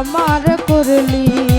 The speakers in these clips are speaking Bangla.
আমার করলি?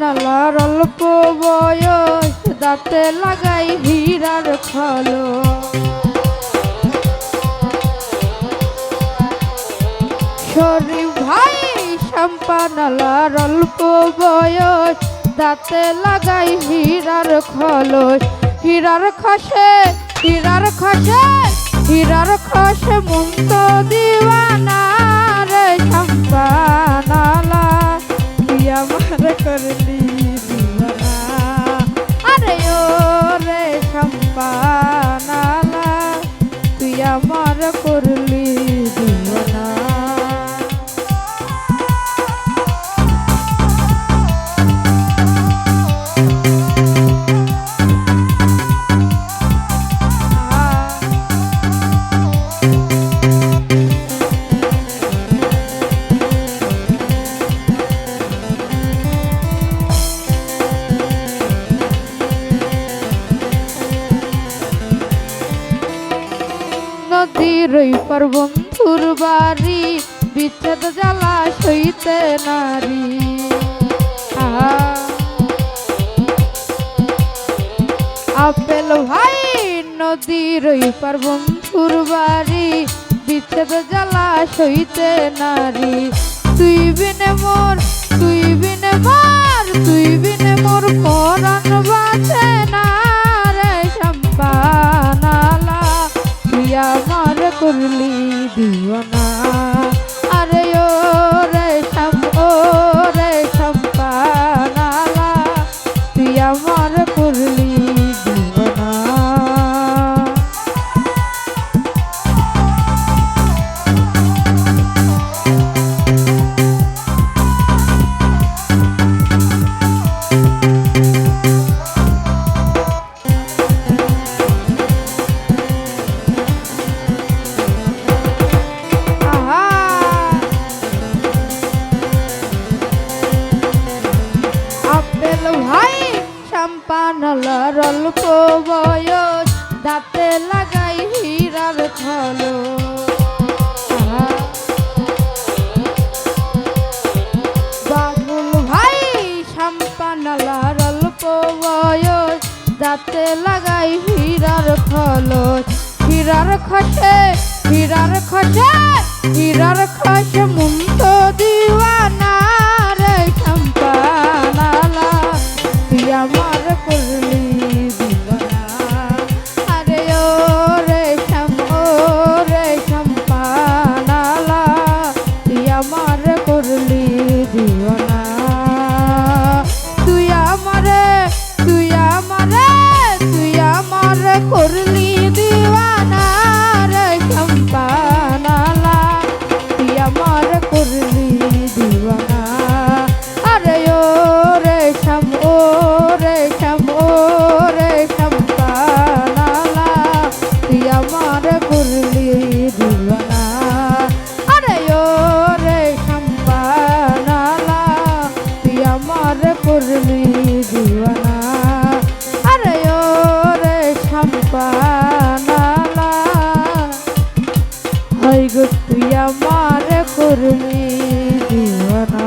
সম্পনালার অল্প বয়স, দাঁতে লাগাই হীরার খলো শরীফ ভাই সম্পানালার অল্প বয়স, দাঁতে লাগাই হীরার খলস হীরার খসে হীরার খসে হীরার খসে মুন্ত দিওয়ানা ওই পার বন্ধুর বাড়ি বিচ্ছেদ জ্বালা সইতে নারী। আপেল ভাই নদীর ওই পার বন্ধুর বাড়ি বিচ্ছেদ জ্বালা সইতে নারী। তুই বিনে মোর তুই বিনে মোর আমার করলি দিওয়ানা সম্পানলার অল্প বয়স, দাঁতে লাগাই হীরার খলো। বাবুল ভাই সম্পানলার অল্প বয়স, দাঁতে লাগাই হীরার খলস হীরার খসে হীরার খসে হীরার খসে মুন্ড করলি দিওয়ানার সম্পানালা তুই আমার করলি দিওয়ানা? আরে ও রে শাম ও রে শাম ও রে সম্পানালা তুই আমার করলি দিওয়ানা? গো তুই আমার করলি দিওয়ানা